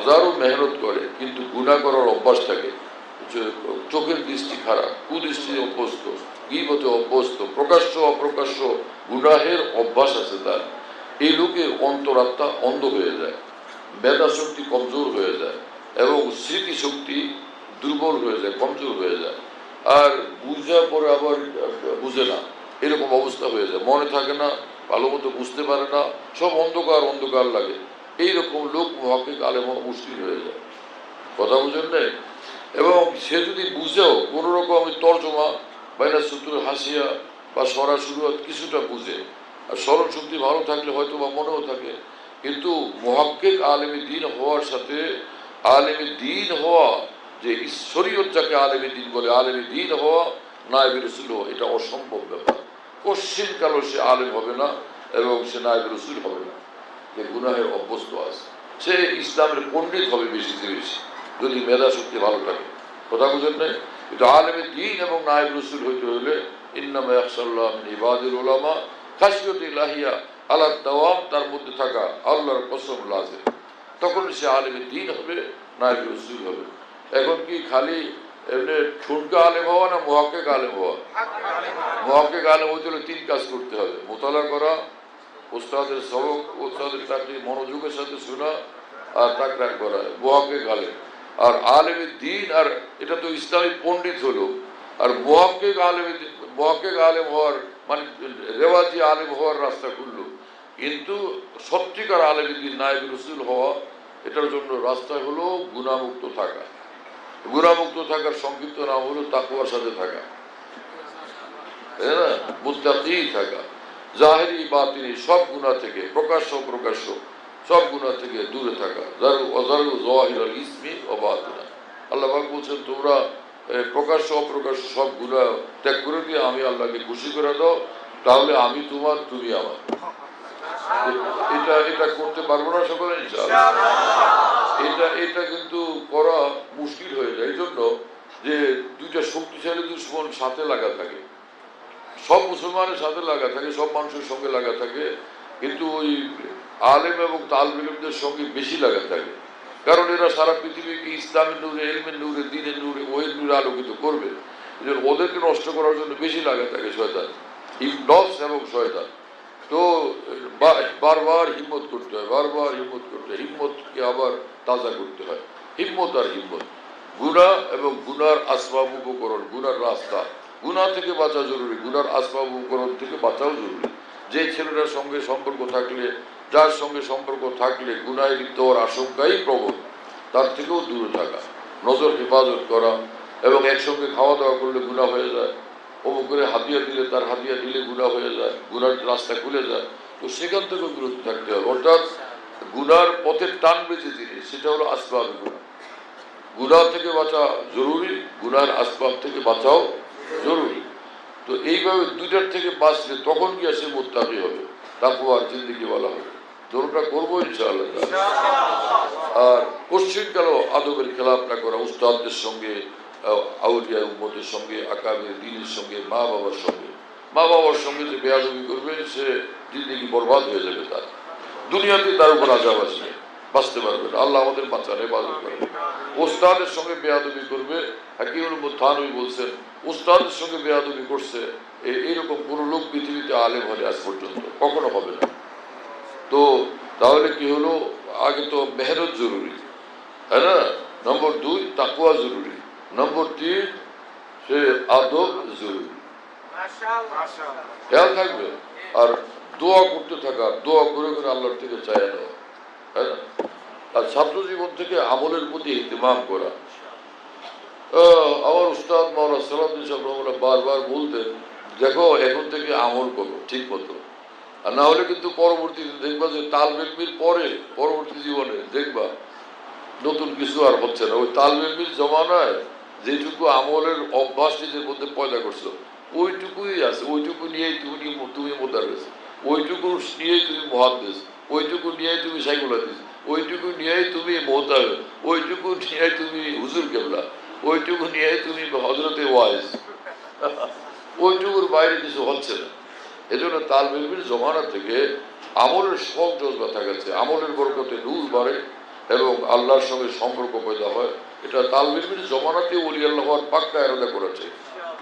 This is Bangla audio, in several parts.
হাজারো মেহনত করে, কিন্তু গুণা করার অভ্যাস থাকে। চোখের দৃষ্টি খারাপ কুদৃষ্টি অভ্যস্ত, গিবতে অভ্যস্ত, প্রকাশ্য, অপ্রকাশ্য গুনাহের অভ্যাস আছে তার। এই লোকের অন্তরাত্মা অন্ধ হয়ে যায় মেধা শক্তি কমজোর হয়ে যায়, এবং স্মৃতিশক্তি দুর্বল হয়ে যায়, কমজোর হয়ে যায়। আর বুঝার পরে আবার বুঝে না, এরকম অবস্থা হয়ে যায়। মনে থাকে না ভালো মতো বুঝতে পারে না, সব অন্ধকার অন্ধকার লাগে। এইরকম লোক মহাকে আলেম মুশকিল হয়ে যায়। কথা বুঝেন নাই? এবং সে যদি বুঝেও কোনো রকম আমি তর্জমা বাইনা সূত্র হাসিয়া বা সরাসরি কিছুটা বুঝে, আর স্মরণ শক্তি ভালো থাকলে হয়তো বা মনেও থাকে, কিন্তু মহাক্কিক আলেমী দিন হওয়ার সাথে আলেমী দিন হওয়া, যে ঈশ্বরীয় যাকে আলেমী দিন বলে, আলেমী দিন হওয়া, নায়ব রসুল হওয়া, এটা অসম্ভব ব্যাপার। কশ্চিন কালো সে আলেম হবে না এবং সে নায়ব রসুল হবে না। যে গুনাহের অভ্যস্ত আছে। সে ইসলামের পণ্ডিত হবে বেশি বেশি, যদি মেধা শক্তি ভালো থাকে। কথা বুঝেন নাই? কিন্তু আলেমের দিন এবং নায়ব রসুল হইতে হইলে ইন্নামা একসাল্লাহ ইবাদুল ওলামা খাসিয়ত ইলাহিয়া আল্লাহ দাওয়াম, তার মধ্যে থাকা আল্লাহর কসম লাজে। তখন সে আলেমের দিন হবে, নায়ব রসুল হবে। এখন কি খালি এমনি ঠুনকা আলেম হওয়া না মহাক্কে আলেম হওয়া? মহাক্কে আলেম হইতে হলে তিন কাজ করতে হবে। মোতালা করা ওস্তাদের সবক ওস্তাদের তাকে মনোযোগের সাথে শোনা আর তাকরা করা মহাক্কে আলেম আর আলেমের দিন, আর এটা তো ইসলামী পণ্ডিত হলো। আর মহাক্কে আলেমের মহাক্কে আলেম হওয়ার মানে রেওয়াজি আলেম হওয়ার রাস্তা খুললো। কিন্তু সত্যিকার আলেমের দিন, নায়ব রসুল হওয়া, এটার জন্য রাস্তা হলো গুণামুক্ত থাকা। গুণামুক্ত থাকার সংক্ষিপ্ত নাম হলো তাকুয়ার সাথে থাকা। না? থাকা। জাহেরি বা তিনি সব গুণা থেকে প্রকাশ্য প্রকাশ্য, সব গুণা থেকে দূরে থাকা। জারু, অজারু জহির আল ইসমি আল্লাহ পাক বলছেন, তোমরা প্রকাশ্য, অপ্রকাশ্য সব গুণা ত্যাগ করে দিয়ে আমি আল্লাহকে খুশি করে দাও। তাহলে আমি তোমার, তুমি আমার। এটা এটা করতে পারব না সকলে এটা এটা কিন্তু করা মুশকিল হয়ে যায়। এই জন্য যে দুইটা শক্তিশালী দুশ্মন সাথে লাগা থাকে। সব মুসলমানের সাথে লাগা থাকে, সব মানুষের সঙ্গে লাগা থাকে, কিন্তু ওই আলেম এবং তালবিলমদের সঙ্গে বেশি লাগা থাকে। কারণ এরা সারা পৃথিবীকে ইসলামের নূরে, এলমের নূরে, দিনের নূরে ওহের নূরে আলোকিত করবে। ওদেরকে নষ্ট করার জন্য বেশি লাগা থাকে শয়তান। ইবনস এবং শয়তান। তো বারবার হিম্মত করতে হয়, বারবার হিম্মত করতে হয়। হিম্মতকে আবার তাজা করতে হয়। হিম্মত আর হিম্মত। গুণা এবং গুনার আসবাব উপকরণ, গুনার রাস্তা। গুণা থেকে বাঁচা জরুরি গুনার আসবাব উপকরণ থেকে বাঁচাও জরুরি। যে ছেলেটার সঙ্গে সম্পর্ক থাকলে, যার সঙ্গে সম্পর্ক থাকলে গুনায় লিপ্ত হওয়ার আশঙ্কাই প্রবল। তার থেকেও দূরে থাকা, নজর হেফাজত করা এবং একসঙ্গে খাওয়া দাওয়া করলে গুণা হয়ে যায়। অমুক করে হাতিয়া দিলে তার হাতিয়া দিলে গুণা হয়ে যায় গুনার রাস্তা খুলে যায়। তো সেখান থেকেও বিরত থাকতে হবে। অর্থাৎ গুনার পথের টান বেঁচে দিলে, সেটা হলো আসবাব গুণা। গুণা থেকে বাঁচা জরুরি গুনার আসবাব থেকে বাঁচাও জরুরি। তো এইভাবে দুইটার থেকে বাঁচলে তখন গিয়ে সে মোত্তাকি হবে? তাকুয়ার জিন্দিগি বলা হবে। দোনোটা করব ইনশাআল্লাহ। আর পশ্চিমকাল আদবের খেলাপ না করা উস্তাদদের সঙ্গে আউলিয়া উম্মতের সঙ্গে আকাবের দিনের সঙ্গে, মা বাবার সঙ্গে? মা বাবার সঙ্গে যে বেয়াদবি করবে, সে জিন্দিগি বরবাদ হয়ে যাবে তার। দুনিয়াতে তার উপর আজাব আসবে বাঁচতে পারবে না। আল্লাহ আমাদের বাঁচান হেফাজত করবে ওস্তাদের সঙ্গে বেয়াদবি করবে। হাকিমুল থানবী বলছেন ওস্তাদের সঙ্গে বেয়াদবি করছে এইরকম কোনো লোক পৃথিবীতে আলেম হলে আজ পর্যন্ত। কখনো হবে না। তো তাহলে কি হলো? আগে তো মেহনত জরুরি হ্যাঁ না? নম্বর দুই তাকুয়া জরুরি। নম্বর তিন সে আদব জরুরি। খেয়াল থাকবে? আর দোয়া করতে থাকা দোয়া করে করে আল্লাহর থেকে চায় নেওয়া। না আর ছাত্র জীবন থেকে আমলের প্রতি ইহতিমাম করা। আমার উস্তাদ মাওলা সালাউদ্দিন সাহেব বারবার বলতেন, দেখো, এখন থেকে আমল করো, ঠিক মতো। আর না হলে কিন্তু পরবর্তীতে দেখবা যে তাল বেলমির পরে, পরবর্তী জীবনে দেখবা, নতুন কিছু আর হচ্ছে না। ওই তাল বেলমির জমানায় যেটুকু আমলের অভ্যাস নিজের মধ্যে পয়দা করছ, ওইটুকুই আছে। ওইটুকু নিয়েই তুমি তুমি মোদারেস ওইটুকু নিয়েই তুমি মহাদ্দেশ ওইটুকু নিয়েই তুমি সাইকোলজিস ওইটুকু নিয়েই তুমি মোহতাব, ওইটুকু নিয়েই তুমি হুজুর কেবলা, ওইটুকু নিয়েই তুমি হজরতে ওয়াইজ। ওইটুকুর বাইরে কিছু হচ্ছে না। এজন্য তালবেলবির জমানা থেকে আমলের শখ জজবা থাকাচ্ছে আমলের বরকতে নূর বাড়ে এবং আল্লাহর সঙ্গে সম্পর্ক পয়দা হয়। এটা তাল তালবিলবির জমানাতে ওলি আল্লাহ হওয়ার পাক্কা এরাদা করেছে।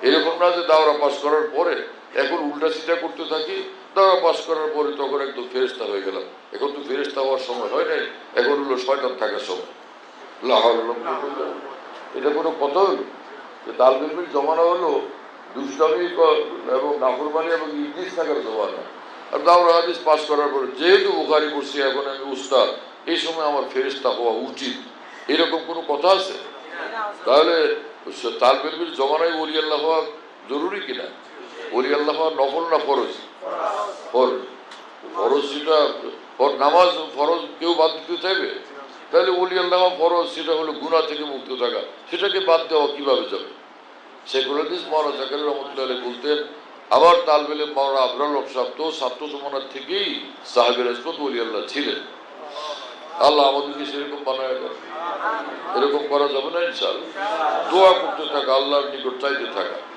এরকম না যে দাওরা পাস করার পরে এখন উল্টা সিটা করতে থাকি দাওরা পাস করার পরে তখন একদম ফেরেস্তা হয়ে গেলাম। এখন তো ফেরেস্তা হওয়ার সময় হয় নাই এখন হলো শয়তান থাকার সময়। এটা কোনো কথা হলো? যে তালবিলবির জমানা হলো দুষ্টামি এবং নাফরমানি এবং ইংলিশ থাকার জমানা। আর দাওরা হাদিস পাস করার পরে যেহেতু বুখারি করছি এখন আমি উস্তাদ এই সময় আমার ফেরেস্তা হওয়া উচিত। এরকম কোনো কথা আছে? তাহলে তাল তালবেলবির জমানায় আল্লাহ হওয়া জরুরি কিনা? ওলি আল্লাহ হওয়া নফল না ফরজ? ফরজ। ফরজ সেটা নামাজ, ফরজ কেউ বাদ দিতে চাইবে? তাহলে ওলি আল্লাহ ফরজ, সেটা হলো গুণা থেকে মুক্ত থাকা। সেটাকে বাদ দেওয়া কীভাবে যাবে? শেখুল হাদিস মহারাজ জাকারি রহমতুল্লাহ বলতেন আবার তালবেলে মাওলানা আবরাল সাহেব তো ছাত্র জমানার থেকেই সাহেবের ইসমত ওলি আল্লাহ ছিলেন। আল্লাহ আমাদেরকে সেরকম বানায় দেন। এরকম করা যাবে না ইনশাআল্লাহ। দোয়া করতে থাকা, আল্লাহর নিকট চাইতে থাকা।